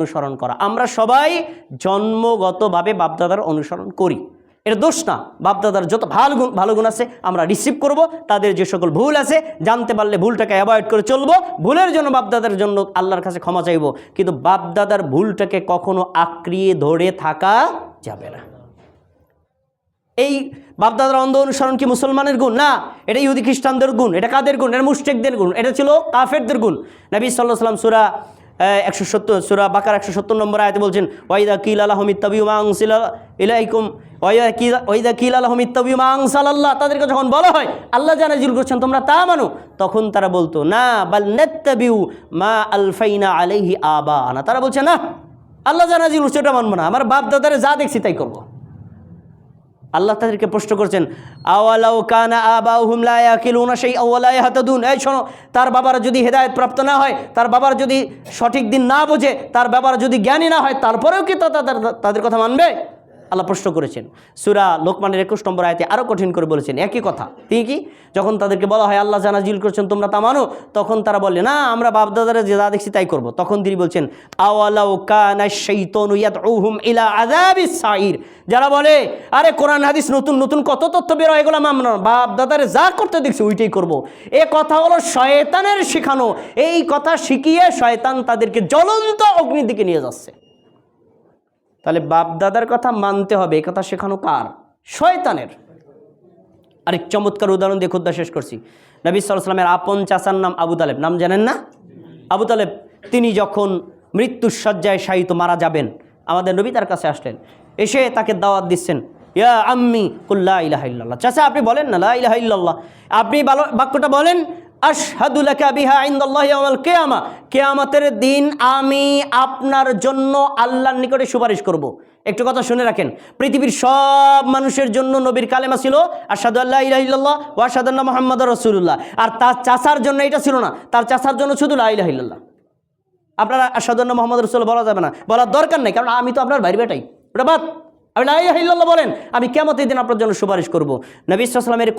অনুসরণ করা। আমরা সবাই জন্মগতভাবে বাপদাদার অনুসরণ করি। এটা দোষ না, বাপদাদার যত ভালো গুণ ভালো গুণ আছে, আমরা রিসিভ করব, তাদের যে সকল ভুল আছে, জানতে পারলে ভুলটাকে অ্যাভয়েড করে চলবো, ভুলের জন্য বাপদাদার জন্য আল্লাহর কাছে ক্ষমা চাইব, কিন্তু বাপদাদার ভুলটাকে কখনো আঁকড়িয়ে ধরে থাকা যাবে না। এই বাপদাদার অন্ধ অনুসরণ কি মুসলমানের গুণ? না, এটা ইহুদি খ্রিস্টানদের গুণ, এটা কাদের গুণ? এটা মুশরিকদের গুণ, এটা ছিল কাফেরদের গুণ। নবী সাল্লাহ সাল্লাম সুরা একশো সত্তর, সুরা বাকার একশো সত্তর নম্বর আয়তে বলছেন, ওয়াইদা কিল আলহমিদ তবিউ মাংসিল ইলাইকুম, ওয়াইদা কিল আলহমিদ তবিউ মাংসাল আল্লাহ। তাদেরকে যখন বলা হয়, আল্লাহ যা নাজিল করছেন, তোমরা তা মানো? তখন তারা বলতো, না, বাল নেত্তাবিউ মা আলফাইনা আলাইহি আবা আনা তারা বলছে, না, আল্লাহ যা নাজিল করছে, ওটা মানবো না। আমার বাপ দাদারে যা দেখছি তাই করব। আল্লাহ তাদেরকে প্রশ্ন করছেন, আওয়ালাউ কানা আবাউহুম লা ইয়াকিলুনা সেই আওয়ালা ইয়াহতাদুন? এই শোনো, তার বাবার যদি হেদায়েত প্রাপ্ত না হয়, তার বাবার যদি সঠিক দিন না বোঝে, তার বাবার যদি জ্ঞানী না হয়, তারপরেও কি তাদের কথা মানবে? আল্লাহ প্রশ্ন করেছেন। সুরা লোকমানের একুশ নম্বর আয়তে আরও কঠিন করে বলেছেন, একই কথা। তিনি কি? যখন তাদেরকে বলা হয়, আল্লাহ জানাজিল করছেন তোমরা তা মানো? তখন তারা বলে না, আমরা বাপদাদারা যে যা দেখছি তাই করব। তখন তিনি বলছেন যারা বলে, আরে কোরআন, হাদিস, নতুন নতুন কত তথ্য বের হয়ে গেলাম আমরা বাপ দাদারে যা করতে দেখছি ওইটাই করব। এ কথা হলো শয়তানের শেখানো। এই কথা শিখিয়ে শয়তান তাদেরকে জ্বলন্ত অগ্নির দিকে নিয়ে যাচ্ছে। তাহলে বাপ দাদার কথা মানতে হবে এ কথা শেখানো কার? শয়তানের। আরেক চমৎকার উদাহরণ দিয়ে খুদ্া শেষ করছি। নবী সাল্লামের আপন চাচার নাম আবু তালেব। নাম জানেন না? আবু তালেব, তিনি যখন মৃত্যুর শয্যায় শায়িত মারা যাবেন, আমাদের নবী তার কাছে আসলেন। এসে তাকে দাওয়াত দিচ্ছেন, ইয়া আম্মি কুল্লা ইলাহা ইল্লাল্লাহ। চাচা, আপনি বলেন না, লা ইলাহা ইল্লাল্লাহ। আপনি বাক্যটা বলেন কিয়ামতের দিন আমি আপনার জন্য আল্লাহর নিকটে সুপারিশ করব। একটু কথা শুনে রাখেন, পৃথিবীর সব মানুষের জন্য নবীর কালেমা ছিল, আশহাদু আল্লাহ ইলাহা ইল্লাল্লাহ ওয়া আশহাদু আন্না মুহাম্মাদুর আর তার চাচার জন্য এটা ছিল না, তার চাচার জন্য শুধু ইল্লাল্লাহ। আপনারা আসাদুল্লাহ মোহাম্মদ রসুল বলা যাবে না, বলার দরকার নেই, কারণ আমি তো আপনার বাইরে বেটাই। ওটা বাদ। আপনি লা ইলাহা ইল্লাল্লাহ বলেন, আমি কেমন দিন আপনার জন্য সুপারিশ করব। নবী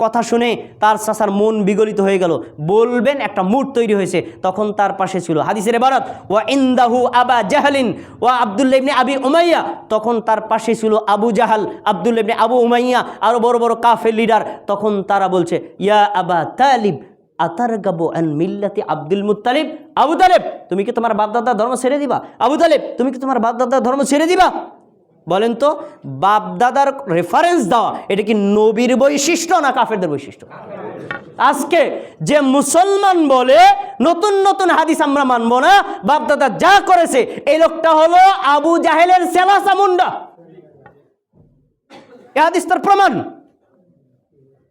কথা শুনে তার চাচার মন বিগলিত হয়ে গেল। বলবেন, একটা মুড তৈরি হয়েছে, তখন তার পাশে ছিল। হাদিসের বারাত ওয়া ইন্দাহু আবা জাহালিন ওয়া আবদুল্লাহ ইবনে আবি উমাইয়া। তখন তার পাশে ছিল Abu Jahal, Abdullah ibn Abu Umayya আরও বড় বড় কাফের লিডার তখন তারা বলছে, ইয়া আবা তালিব আতার গাবো অ্যান মিল্লাতি আব্দুল মুতালিব আবু তালেব, তুমি কি তোমার বাপদাদার ধর্ম ছেড়ে দিবা? আবু তালেব, তুমি কি তোমার বাপদাদার ধর্ম ছেড়ে দিবা? বলেন তো, বাপদাদার রেফারেন্স দেওয়া, এটা কি নবীর বৈশিষ্ট্য না কাফেরদের বৈশিষ্ট্য? আজকে যে মুসলমান বলে, নতুন নতুন হাদিস আমরা মানবো না, বাপদাদা যা করেছে, এই লোকটা হলো আবু জাহেলের সেলাসা মুন্ডা। এ হাদিস তার প্রমাণ।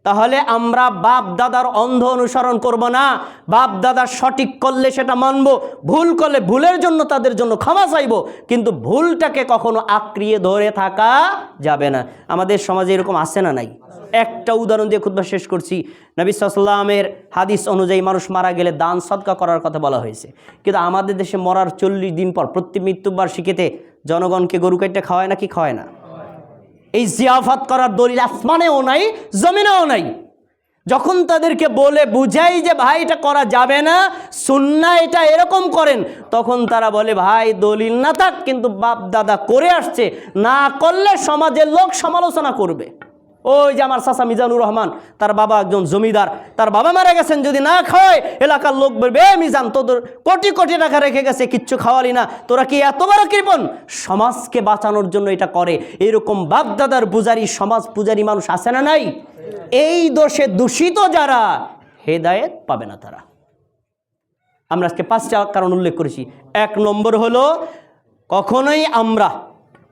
তাহলে আমরা বাপ দাদার অন্ধ অনুসরণ করব না। বাপ দাদা সঠিক করলে সেটা মানব, ভুল করলে ভুলের জন্য তাদের জন্য ক্ষমা চাইব। কিন্তু ভুলটাকে কখনো আঁকড়িয়ে ধরে থাকা যাবে না। আমাদের সমাজে এরকম আছে না নাই? একটা উদাহরণ দিয়ে খুদ্া শেষ করছি। নবী সাল্লামের হাদিস অনুযায়ী মানুষ মারা গেলে দান, সদকা করার কথা বলা হয়েছে। কিন্তু আমাদের দেশে মরার চল্লিশ দিন পর প্রতি মৃত্যুবার শিখেতে জনগণকে গরু কাইটটা খাওয়ায় না কি খাওয়ায় না? এই জিয়াফাত করার দলিল আসমানেও নাই, জমিনেও নাই। যখন তাদেরকে বলে বুঝাই যে, ভাই, এটা করা যাবে না, সুন্না এটা এরকম করেন, তখন তারা বলে, ভাই, দলিল না থাক, কিন্তু বাপ দাদা করে আসছে, না করলে সমাজের লোক সমালোচনা করবে। ওই যে আমার চাচা মিজানুর রহমান, তার বাবা একজন জমিদার, তার বাবা মারা গেছেন, যদি না খাওয়ায়, এলাকার লোক বলবে, "এ মিজান, তোদের কোটি কোটি টাকা রেখে গেছে, কিচ্ছু খাওয়ালি না, তোরা কি এত বড় কৃপণ? সমাজকে বাঁচানোর জন্য এটা করে। এরকম বাপদাদার পূজারি, সমাজ পূজারি মানুষ আছে না নাই? এই দোষে দূষিত যারা, হেদায়েত পাবে না তারা। আমরা আজকে পাঁচটা কারণ উল্লেখ করেছি। এক নম্বর হলো, কখনোই আমরা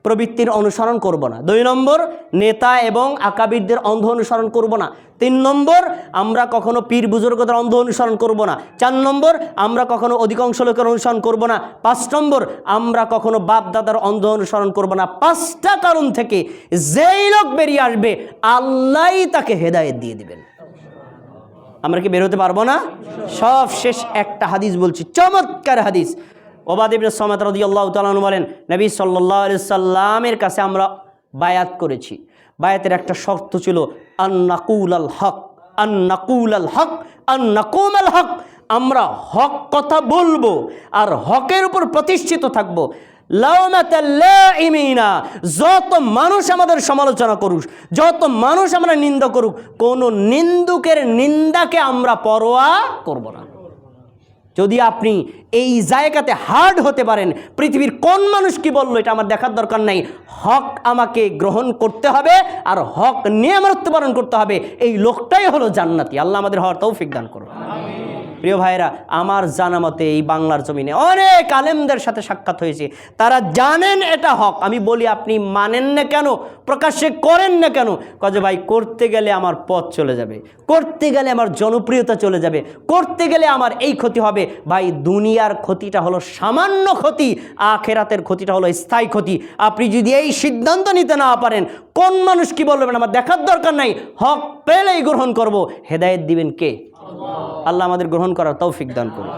প্রবৃত্তির অনুসরণ করব না। দুই নম্বর, নেতা এবং আকাবিরদের অন্ধ অনুসরণ করব না। তিন নম্বর, আমরা কখনো পীর বুজুর্গদের অন্ধ অনুসরণ করব না। চার নম্বর, আমরা কখনো অধিকাংশ লোকের অনুসরণ করব না। পাঁচ নম্বর, আমরা কখনো বাপ দাদার অন্ধ অনুসরণ করব না। পাঁচটা কারণ থেকে যেই লোক বেরিয়ে আসবে আল্লাহ তাকে হেদায়েত দিয়ে দিবেন। আমরা কি বেরোতে পারব না? সব শেষ একটা হাদিস বলছি, চমৎকার হাদিস। ওবাদ ইবনে সমাত রাদিয়াল্লাহু তাআলা আনহু বলেন, নবী আলাইহি সাল্লামের কাছে আমরা বায়াত করেছি। বায়াতের একটা শর্ত ছিল আন্নাকুল আল হক আন্নাকুল আল হক আন্নাকুম আল হক। আমরা হক কথা বলব আর হকের উপর প্রতিষ্ঠিত থাকব। যত মানুষ আমাদের সমালোচনা করুক, যত মানুষ আমরা নিন্দা করুক, কোনো নিন্দুকের নিন্দাকে আমরা পরোয়া করব না। যদি আপনি এই জায়গাতে হার্ড হতে পারেন, পৃথিবীর কোন মানুষ কি বলল, এটা আমার দেখার দরকার নাই। হক আমাকে গ্রহণ করতে হবে আর হক নিয়ে আমার মৃত্যুবরণ করতে হবে। এই লোকটাই হলো জান্নাতি। আল্লাহ আমাদের হওয়ার তৌফিক দান করো প্রিয় ভাইরা আমার জানা মতে এই বাংলার জমিনে অনেক আলেমদের সাথে সাক্ষাৎ হয়েছে। তারা জানেন এটা হক। আমি বলি, আপনি মানেন না কেন? প্রকাশ্যে করেন না কেন? কজে ভাই, করতে গেলে আমার পথ চলে যাবে। করতে গেলে আমার জনপ্রিয়তা চলে যাবে। করতে গেলে আমার এই ক্ষতি হবে। ভাই, দুনিয়ার ক্ষতিটা হলো সামান্য ক্ষতি। আখেরাতের ক্ষতিটা হলো স্থায়ী ক্ষতি। আপনি যদি এই সিদ্ধান্ত নিতে না পারেন, কোন মানুষ কি বলবেন? আমার দেখার দরকার নাই। হক পেলেই গ্রহণ করব। হেদায়েত দিবেন কে? আল্লাহ আমাদের গ্রহণ করার তৌফিক দান করুন।